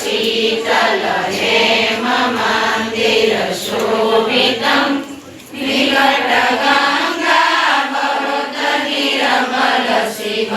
शीतल हे मम मन्दिरशोभितम् निकटगङ्गा भवतगिरमल शिव